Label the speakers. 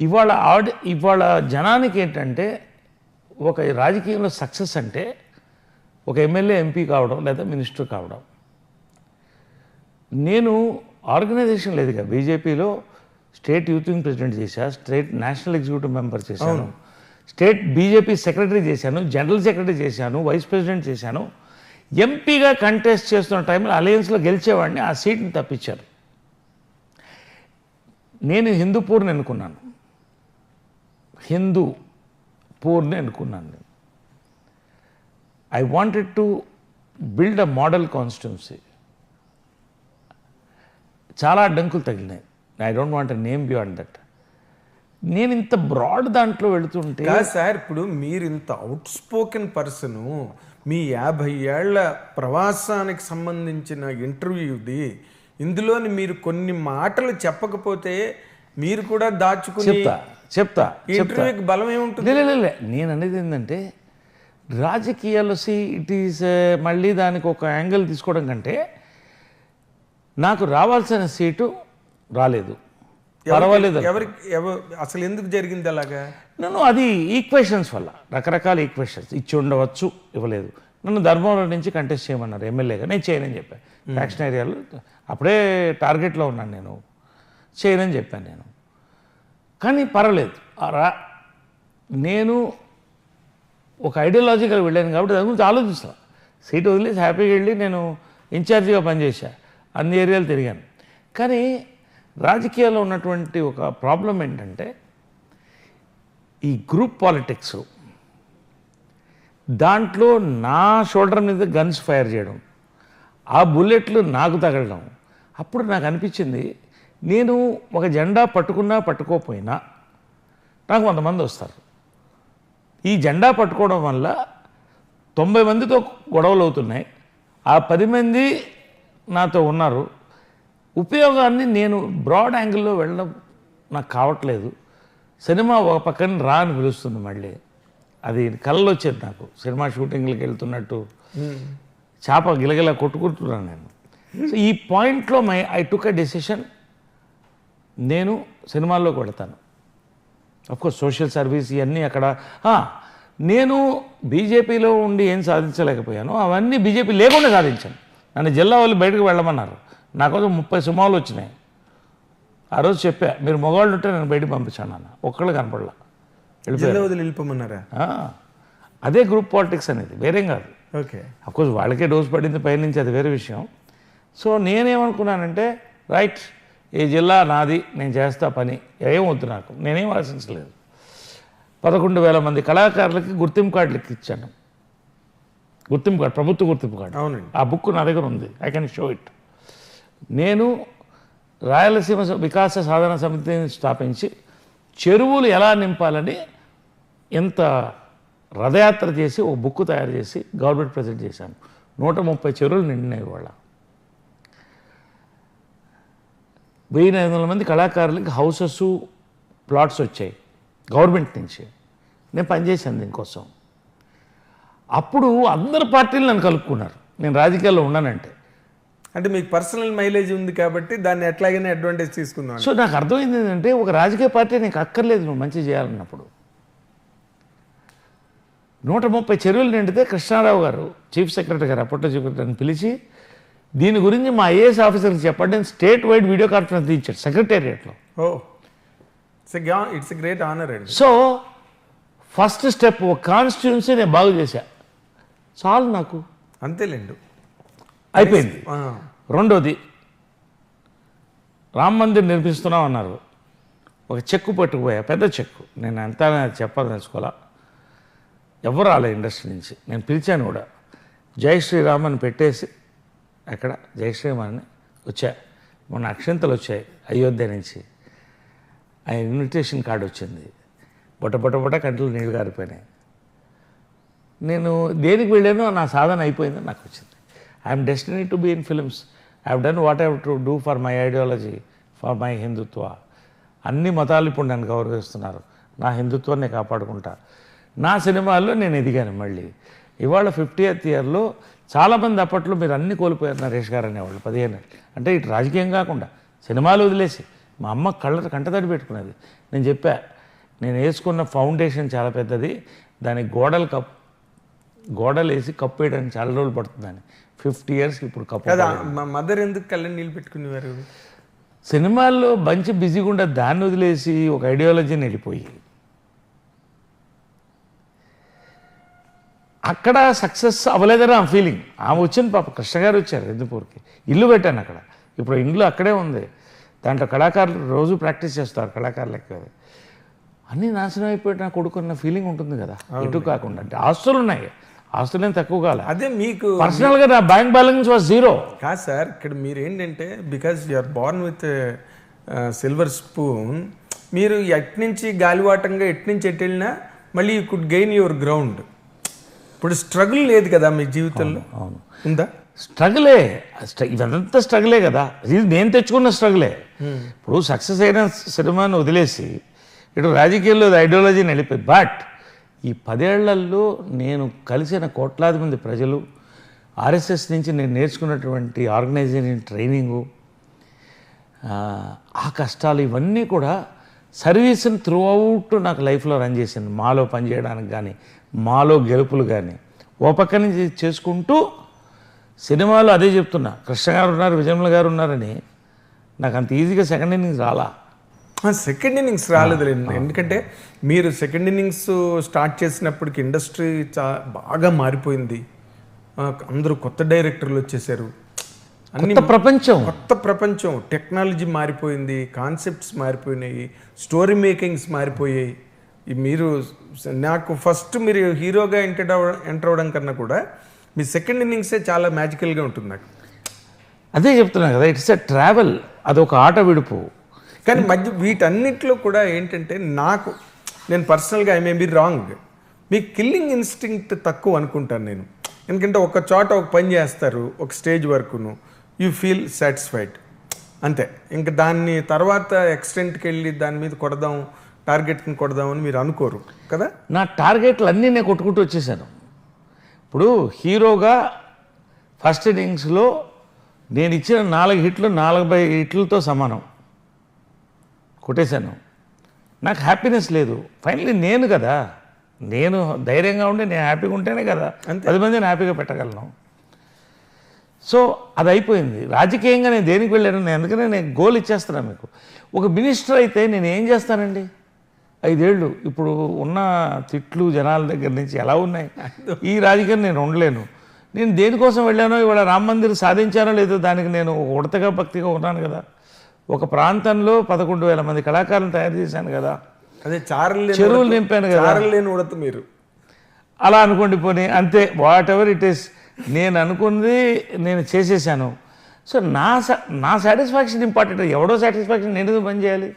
Speaker 1: ఇవాళ ఆడి ఇవాళ జనానికి ఏంటంటే ఒక రాజకీయంలో సక్సెస్ అంటే ఒక ఎమ్మెల్యే ఎంపీ కావడం లేదా మినిస్టర్ కావడం. నేను ఆర్గనైజేషన్ లేదుగా బీజేపీలో స్టేట్ యూత్ వింగ్ ప్రెసిడెంట్ చేశా స్టేట్ నేషనల్ ఎగ్జిక్యూటివ్ మెంబర్ చేశాను స్టేట్ బీజేపీ సెక్రటరీ చేశాను జనరల్ సెక్రటరీ చేశాను వైస్ ప్రెసిడెంట్ చేశాను ఎంపీగా కంటెస్ట్ చేస్తున్న టైంలో అలయన్స్లో గెలిచేవాడిని ఆ సీట్ని తప్పించారు. నేను హిందూపూర్ని ఎన్నుకున్నాను. హిందూ పూర్ని ఎన్నుకున్నాను నేను. I wanted to build a model constituency చాలా అడ్డంకులు తగిలినాయి. I don't want name beyond that నేను ఇంత బ్రాడ్ దాంట్లో వెళుతుంటే
Speaker 2: సార్ ఇప్పుడు మీరు ఇంత అవుట్ స్పోకెన్ పర్సన్ మీ యాభై ఏళ్ళ ప్రవాసానికి సంబంధించిన ఇంటర్వ్యూది ఇందులోని మీరు కొన్ని మాటలు చెప్పకపోతే మీరు కూడా దాచుకుని
Speaker 1: చెప్తా
Speaker 2: ఇంటర్వ్యూకి బలం ఏముంటుంది?
Speaker 1: లే, లే, లే, లే. నేను అనేది ఏంటంటే రాజకీయాలు సి ఇట్ ఈస్ మళ్ళీ దానికి ఒక యాంగిల్ తీసుకోవడం కంటే నాకు రావాల్సిన సీటు రాలేదు. పర్వాలేదు
Speaker 2: ఎవరికి ఎవ- అసలు ఎందుకు జరిగింది అలాగా?
Speaker 1: నన్ను అది ఈక్వేషన్స్ వల్ల రకరకాల ఈక్వేషన్స్ ఇచ్చి ఉండవచ్చు ఇవ్వలేదు. నన్ను ధర్మవరం నుంచి కంటెస్ట్ చేయమన్నారు ఎమ్మెల్యేగా. నేను చేయనని చెప్పాను ఫ్యాక్షన్ ఏరియాలో అప్పుడే టార్గెట్లో ఉన్నాను నేను. చేయనని చెప్పాను నేను. కానీ పర్వాలేదు. రా నేను ఒక ఐడియాలజికల్ వెళ్ళాను కాబట్టి దాని గురించి ఆలోచిస్తాను సీట్ వదిలేసి హ్యాపీగా వెళ్ళి నేను ఇన్ఛార్జిగా పనిచేశా. అన్ని ఏరియాలు తిరిగాను. కానీ రాజకీయాల్లో ఉన్నటువంటి ఒక ప్రాబ్లం ఏంటంటే ఈ గ్రూప్ పాలిటిక్స్ దాంట్లో నా షోల్డర్ మీద గన్స్ ఫైర్ చేయడం ఆ బుల్లెట్లు నాకు తగలడం అప్పుడు నాకు అనిపించింది నేను ఒక జెండా పట్టుకున్నా పట్టుకోకపోయినా నాకు కొంతమంది వస్తారు. ఈ జెండా పట్టుకోవడం వల్ల తొంభై మందితో గొడవలు అవుతున్నాయి. ఆ పది మంది నాతో ఉన్నారు. ఉపయోగాన్ని నేను బ్రాడ్ యాంగిల్లో వెళ్ళడం నాకు కావట్లేదు. సినిమా ఒక పక్కన రా అని పిలుస్తుంది మళ్ళీ. అది కళ్ళలో వచ్చేది నాకు. సినిమా షూటింగ్లకు వెళ్తున్నట్టు. చేప గిలగిల కొట్టుకుంటున్నాను నేను. సో ఈ పాయింట్లో my I took a decision నేను సినిమాల్లోకి వెళతాను కోర్స్ సోషల్ సర్వీస్ ఇవన్నీ అక్కడ. నేను బీజేపీలో ఉండి ఏం సాధించలేకపోయాను అవన్నీ బీజేపీ లేకుండా సాధించాను. నన్ను జిల్లా వాళ్ళు బయటకు వెళ్ళమన్నారు. నా కోసం ముప్పై సుమాలు వచ్చినాయి. ఆ రోజు చెప్పా మీరు మగవాళ్ళు ఉంటే నేను బయటకు పంపించాను అన్న. ఒక్కళ్ళు కనపడలా.
Speaker 2: వెళ్ళిపోమన్నారా?
Speaker 1: అదే గ్రూప్ పాలిటిక్స్ అనేది వేరేం కాదు.
Speaker 2: ఓకే.
Speaker 1: అఫ్కోర్స్ వాళ్ళకే డోస్ పడింది పైనుంచి అది వేరే విషయం. సో నేనేమనుకున్నానంటే రైట్ ఈ జిల్లా నాది నేను చేస్తా పని. ఏం వద్దు నాకు నేనేం ఆశించలేదు. పదకొండు వేల మంది కళాకారులకి గుర్తింపు కార్డులకి ఇచ్చాను. గుర్తింపు కార్డు ప్రభుత్వ గుర్తింపు కార్డు.
Speaker 2: అవునండి.
Speaker 1: ఆ బుక్ నా దగ్గర ఉంది ఐ కెన్ షో ఇట్. నేను రాయలసీమ వికాస సాధన సమితిని స్థాపించి చెరువులు ఎలా నింపాలని ఎంత రథయాత్ర చేసి ఒక బుక్ తయారు చేసి గవర్నమెంట్ ప్రజెంట్ చేశాను. నూట ముప్పై చెరువులు నిండినాయి ఇవాళ. వెయ్యి ఐదు వందల మంది కళాకారులకి హౌసెస్ ప్లాట్స్ వచ్చాయి గవర్నమెంట్ నుంచి. నేను పనిచేశాను దీనికోసం. అప్పుడు అందరు పార్టీలు నన్ను కలుపుకున్నారు. నేను రాజకీయాల్లో ఉన్నానంటే.
Speaker 2: అంటే మీకు పర్సనల్ మైలేజ్ ఉంది కాబట్టి దాన్ని ఎట్లాగైనా అడ్వాంటేజ్ తీసుకుందాం
Speaker 1: సో నాకు అర్థమైంది ఏంటంటే ఒక రాజకీయ పార్టీ నీకు అక్కర్లేదు నువ్వు మంచి చేయాలన్నప్పుడు. నూట ముప్పై చెరువులు నిండితే కృష్ణారావు గారు చీఫ్ సెక్రటరీ గారు అప్పట్లో చీఫ్ సెక్రటరీని పిలిచి దీని గురించి మా ఐఏఎస్ ఆఫీసర్కి చెప్పండి. నేను స్టేట్ వైడ్ వీడియో కాన్ఫరెన్స్ ఇచ్చాడు సెక్రటేరియట్లో.
Speaker 2: ఓ. ఇట్స్ గ్రేట్ ఆనర్ అండి
Speaker 1: సో ఫస్ట్ స్టెప్ ఒక కాన్స్టిట్యున్సీ నేను బాగు చేశా. చాలు నాకు.
Speaker 2: అంతేలేండి.
Speaker 1: అయిపోయింది. రెండోది రామ్ మందిర్ నిర్మిస్తున్నాం అన్నారు. ఒక చెక్కు పట్టుకుపోయా. పెద్ద చెక్కు. నేను ఎంత చెప్పదలుచుకోవాలా ఎవరు రాలే ఇండస్ట్రీ నుంచి. నేను పిలిచాను కూడా. జై శ్రీరామ్ అని పెట్టేసి అక్కడ జై వచ్చా మొన్న అక్షంతలు వచ్చాయి అయోధ్య నుంచి. ఆ ఇన్విటేషన్ కార్డు వచ్చింది. బొట్ట బొట్ట బొట్ట కంట్లో నీళ్ళు గారిపోయినాయి. నేను దేనికి వెళ్ళానో నా సాధన అయిపోయింది నాకు వచ్చింది. I'm destiny to be in films I have done what have to do for my ideology for my Hindutva అన్ని మతాలు ఇప్పుడు నన్ను గౌరవిస్తున్నారు. నా హిందుత్వాన్ని కాపాడుకుంటా. నా సినిమాల్లో నేను ఎదిగాను మళ్ళీ. ఇవాళ ఫిఫ్టీ ఎయిత్ ఇయర్లో చాలామంది అప్పట్లో మీరు అన్ని కోల్పోయారు నరేష్ గారు అనేవాళ్ళు పదిహేను. అంటే ఇటు రాజకీయం కాకుండా సినిమాలు వదిలేసి మా అమ్మ కళ్ళ కంటతడి పెట్టుకున్నది నేను చెప్పా నేను వేసుకున్న ఫౌండేషన్ చాలా పెద్దది దానికి గోడలు కప్ గోడలు వేసి కప్పు వేయడానికి చాలా రోజులు పడుతుందని. ఫిఫ్టీ ఇయర్స్ ఇప్పుడు కప్పు
Speaker 2: కదా మా మదర్ ఎందుకు కళ్ళ నీళ్ళు పెట్టుకునేవారు?
Speaker 1: సినిమాల్లో మంచి బిజీగా ఉండే దాన్ని వదిలేసి ఒక ఐడియాలజీని వెళ్ళిపోయి అక్కడ సక్సెస్ అవ్వలేదని ఆ ఫీలింగ్ ఆమె వచ్చింది పాప. కృష్ణ గారు వచ్చారు హిందూపూర్కి ఇల్లు పెట్టాను అక్కడ. ఇప్పుడు ఇండ్లు అక్కడే ఉంది. దాంట్లో కళాకారులు రోజు ప్రాక్టీస్ చేస్తారు కళాకారులు లెక్క అన్నీ నాశనం అయిపోయి నా కొడుకున్న ఫీలింగ్ ఉంటుంది కదా. ఎటు కాకుండా. అంటే ఆస్తులు ఉన్నాయి. ఆస్తులు ఏం తక్కువ కాలే.
Speaker 2: అదే మీకు
Speaker 1: పర్సనల్గా నా బ్యాంక్ బ్యాలెన్స్ వాజ్ జీరో
Speaker 2: కాదు సార్ ఇక్కడ మీరు ఏంటంటే because you are born with silver spoon మీరు ఎట్నుంచి గాలివాటంగా ఎట్నుంచి ఎటు వెళ్ళినా మళ్ళీ you could gain your ground ఇప్పుడు స్ట్రగుల్ లేదు కదా మీ జీవితంలో?
Speaker 1: అవును
Speaker 2: ఉందా?
Speaker 1: స్ట్రగులే స్ట్ర- ఇదంతా స్ట్రగులే కదా. ఇది నేను తెచ్చుకున్న స్ట్రగులే ఇప్పుడు సక్సెస్ అయిన సినిమాని వదిలేసి ఇటు రాజకీయాల్లో ఐడియాలజీని వెళ్ళిపోయి బట్ ఈ పదేళ్ళలో నేను కలిసిన కోట్లాది మంది ప్రజలు ఆర్ఎస్ఎస్ నుంచి నేను నేర్చుకున్నటువంటి ఆర్గనైజేషన్ ట్రైనింగు ఆ కష్టాలు ఇవన్నీ కూడా సర్వీస్ని త్రూ అవుట్ నాకు లైఫ్లో రన్ చేసింది. మాలో పనిచేయడానికి కానీ మాలో గెలుపులు కానీ. ఓ పక్క నుంచి చేసుకుంటూ సినిమాలో అదే చెప్తున్నా. కృష్ణ గారు ఉన్నారు విజయమ్మ గారు ఉన్నారని. నాకు అంత ఈజీగా సెకండ్ ఇన్నింగ్స్ రాలా.
Speaker 2: సెకండ్ ఇన్నింగ్స్ రాలేదు ఎందుకంటే మీరు సెకండ్ ఇన్నింగ్స్ స్టార్ట్ చేసినప్పటికి ఇండస్ట్రీ చా బాగా మారిపోయింది. అందరూ కొత్త డైరెక్టర్లు వచ్చేసారు.
Speaker 1: కొత్త ప్రపంచం.
Speaker 2: కొత్త ప్రపంచం. టెక్నాలజీ మారిపోయింది కాన్సెప్ట్స్ మారిపోయినాయి స్టోరీ మేకింగ్స్ మారిపోయాయి. మీరు నాకు ఫస్ట్ మీరు హీరోగా ఎంటర్ ఎంటర్ అవ్వడం కన్నా కూడా మీ సెకండ్ ఇన్నింగ్సే చాలా మ్యాజికల్గా ఉంటుంది నాకు.
Speaker 1: అదే చెప్తున్నా కదా ఇట్స్ ఎ ట్రావెల్ అదొక ఆట విడుపు.
Speaker 2: కానీ మధ్య వీటన్నిటిలో కూడా ఏంటంటే నాకు నేను పర్సనల్గా ఐ మే బి రాంగ్ మీ కిల్లింగ్ ఇన్స్టింక్ట్ తక్కువ అనుకుంటాను నేను. ఎందుకంటే ఒక చోట ఒక పని చేస్తారు ఒక స్టేజ్ వరకును యూ ఫీల్ సాటిస్ఫైడ్. అంతే. ఇంకా దాన్ని తర్వాత ఎక్స్టెంట్కి వెళ్ళి దాని మీద కొడదాం టార్గెట్ని కొడదాం అని మీరు అనుకోరు కదా?
Speaker 1: నా టార్గెట్లు అన్నీ నేను కొట్టుకుంటూ వచ్చేసాను. ఇప్పుడు హీరోగా ఫస్ట్ ఇన్నింగ్స్లో నేను ఇచ్చిన నాలుగు హిట్లు నలభై హిట్లతో సమానం. కొట్టేశాను. నాకు హ్యాపీనెస్ లేదు. ఫైనల్లీ నేను కదా. నేను ధైర్యంగా ఉండి నేను హ్యాపీగా ఉంటేనే కదా. పది మందిని హ్యాపీగా పెట్టగలను. సో అది అయిపోయింది రాజకీయంగా నేను దేనికి వెళ్ళాను? నేను అందుకనే నేను గోల్ ఇచ్చేస్తున్నాను మీకు. ఒక మినిస్టర్ అయితే నేను ఏం చేస్తానండి? ఐదేళ్ళు ఇప్పుడు ఉన్న తిట్లు జనాల దగ్గర నుంచి ఎలా ఉన్నాయి? ఈ రాజకీయం నేను ఉండలేను. నేను దేనికోసం వెళ్ళానో ఇవాళ రామ మందిర్ సాధించానో లేదో దానికి నేను ఉడతగా భక్తిగా ఉన్నాను కదా. ఒక ప్రాంతంలో పదకొండు వేల మంది కళాకారులను తయారు చేశాను కదా.
Speaker 2: అదే చారలు
Speaker 1: చెరువులు నింపాను కదా.
Speaker 2: చారలు లేని ఉడత మీరు.
Speaker 1: అలా అనుకోండి పోనీ అంతే. వాట్ ఎవర్ ఇట్ ఈస్ నేను అనుకున్నది నేను చేసేసాను. సో నా సా- నా సాటిస్ఫాక్షన్ ఇంపార్టెంట్ ఎవడో సాటిస్ఫాక్షన్ నేను పని చేయాలి?